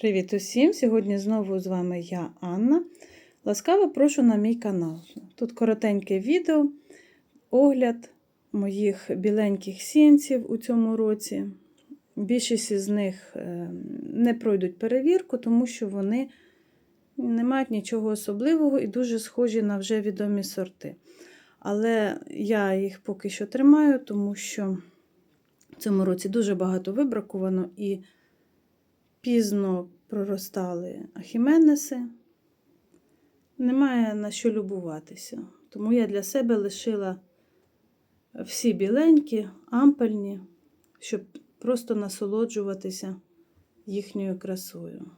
Привіт усім! Сьогодні знову з вами я, Анна. Ласкаво прошу на мій канал. Тут коротеньке відео, огляд моїх біленьких сінців у цьому році. Більшість із них е, не пройдуть перевірку, тому що вони не мають нічого особливого і дуже схожі на вже відомі сорти. Але я їх поки що тримаю, тому що в цьому році дуже багато вибраковано і пізно проростали ахіменеси. Немає на що любуватися. Тому я для себе лишила всі біленькі, ампельні, щоб просто насолоджуватися їхньою красою.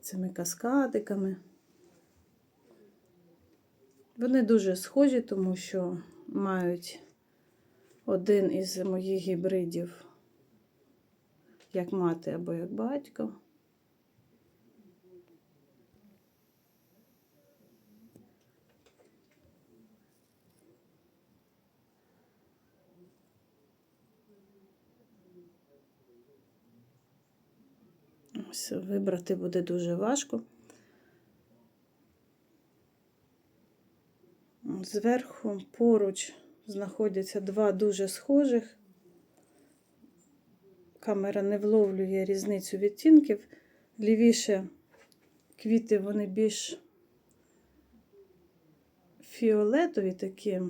Цими каскадиками. Вони дуже схожі, тому що мають один із моїх гібридів як мати або як батько. Ось вибрати буде дуже важко. Зверху поруч знаходяться два дуже схожих камера не вловлює різницю відтінків. Лівіше квіти вони більш фіолетові такі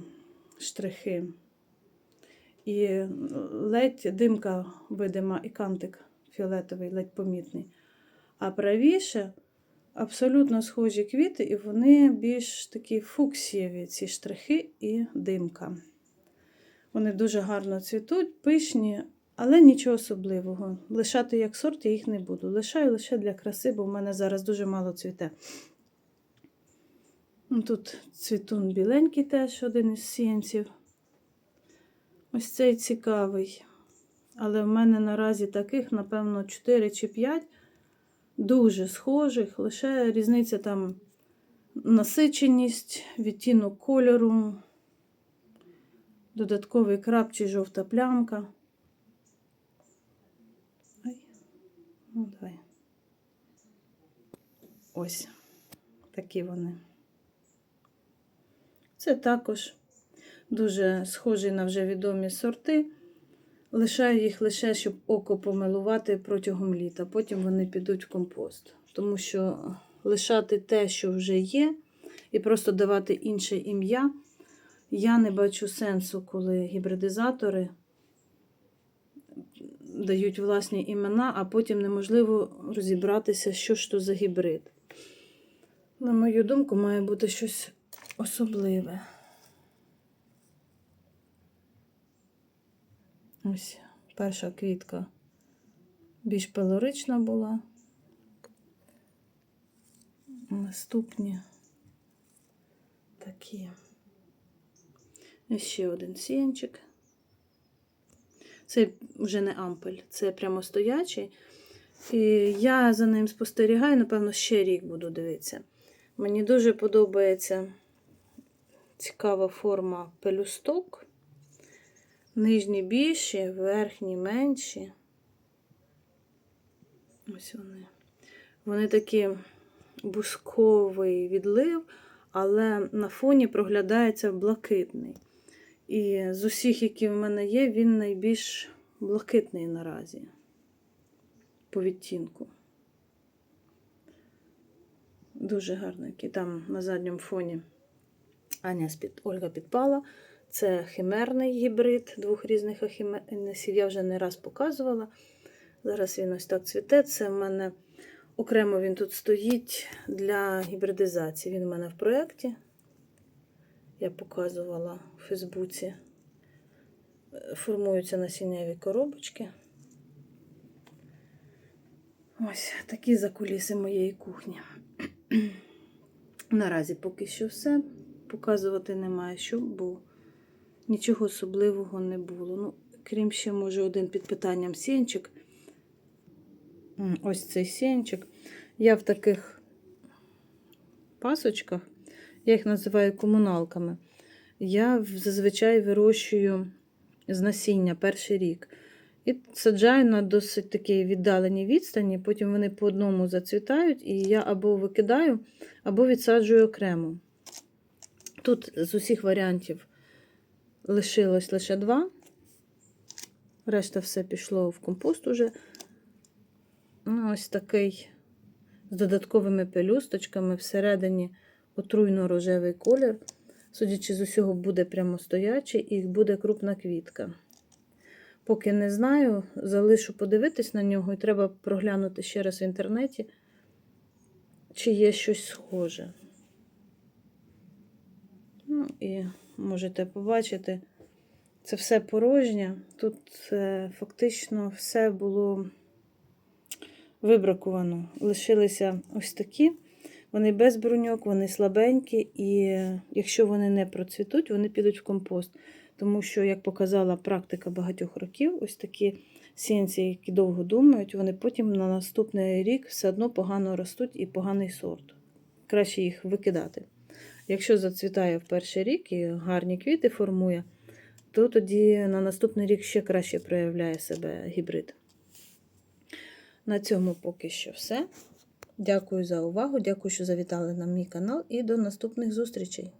штрихи. І ледь димка видима і кантик фіолетовий, ледь помітний. А правіше абсолютно схожі квіти, і вони більш такі фуксієві, ці штрихи і димка. Вони дуже гарно цвітуть, пишні, але нічого особливого. Лишати як сорт я їх не буду. Лишаю лише для краси, бо в мене зараз дуже мало цвіте. Ну, тут цвітун біленький теж один із сіянців. Ось цей цікавий. Але в мене наразі таких, напевно, 4 чи 5 дуже схожих, лише різниця там насиченість, відтінок кольору, додатковий крап чи жовта плямка. Ну, давай. Ось такі вони. Це також дуже схожі на вже відомі сорти. Лишаю їх лише, щоб око помилувати протягом літа. Потім вони підуть в компост. Тому що лишати те, що вже є, і просто давати інше ім'я, я не бачу сенсу, коли гібридизатори дають власні імена, а потім неможливо розібратися, що ж то за гібрид. На мою думку, має бути щось особливе. Ось перша квітка більш пелорична була. Наступні такі. І ще один сінчик. Це вже не ампель, це прямо стоячий. І я за ним спостерігаю, напевно, ще рік буду дивитися. Мені дуже подобається цікава форма пелюсток. Нижні більші, верхні менші. Ось вони. Вони такі бусковий відлив, але на фоні проглядається блакитний. І з усіх, які в мене є, він найбільш блакитний наразі по відтінку. Дуже гарний. Там на задньому фоні Аня з-під Ольга підпала. Це химерний гібрид двох різних ахіменесів. Я вже не раз показувала. Зараз він ось так цвіте. Це в мене окремо він тут стоїть для гібридизації. Він у мене в проєкті. Я показувала у Фейсбуці. Формуються насіннєві коробочки. Ось такі закуліси моєї кухні. Наразі поки що все. Показувати немає що, бо нічого особливого не було. Ну, крім ще, може, один під питанням сінчик. Ось цей сінчик. Я в таких пасочках, я їх називаю комуналками. Я зазвичай вирощую з насіння перший рік. І саджаю на досить такій віддаленій відстані, потім вони по одному зацвітають, і я або викидаю, або відсаджую окремо. Тут з усіх варіантів лишилось лише два. Решта все пішло в компост уже. Ну, ось такий з додатковими пелюсточками всередині отруйно-рожевий колір. Судячи з усього, буде прямо стоячий і буде крупна квітка. Поки не знаю, залишу подивитись на нього і треба проглянути ще раз в інтернеті, чи є щось схоже. Ну і можете побачити, це все порожнє. Тут е, фактично все було вибраковано. Лишилися ось такі. Вони без бруньок, вони слабенькі, і якщо вони не процвітуть, вони підуть в компост. Тому що, як показала практика багатьох років, ось такі сінці, які довго думають, вони потім на наступний рік все одно погано ростуть і поганий сорт. Краще їх викидати. Якщо зацвітає в перший рік і гарні квіти формує, то тоді на наступний рік ще краще проявляє себе гібрид. На цьому поки що все. Дякую за увагу, дякую, що завітали на мій канал і до наступних зустрічей.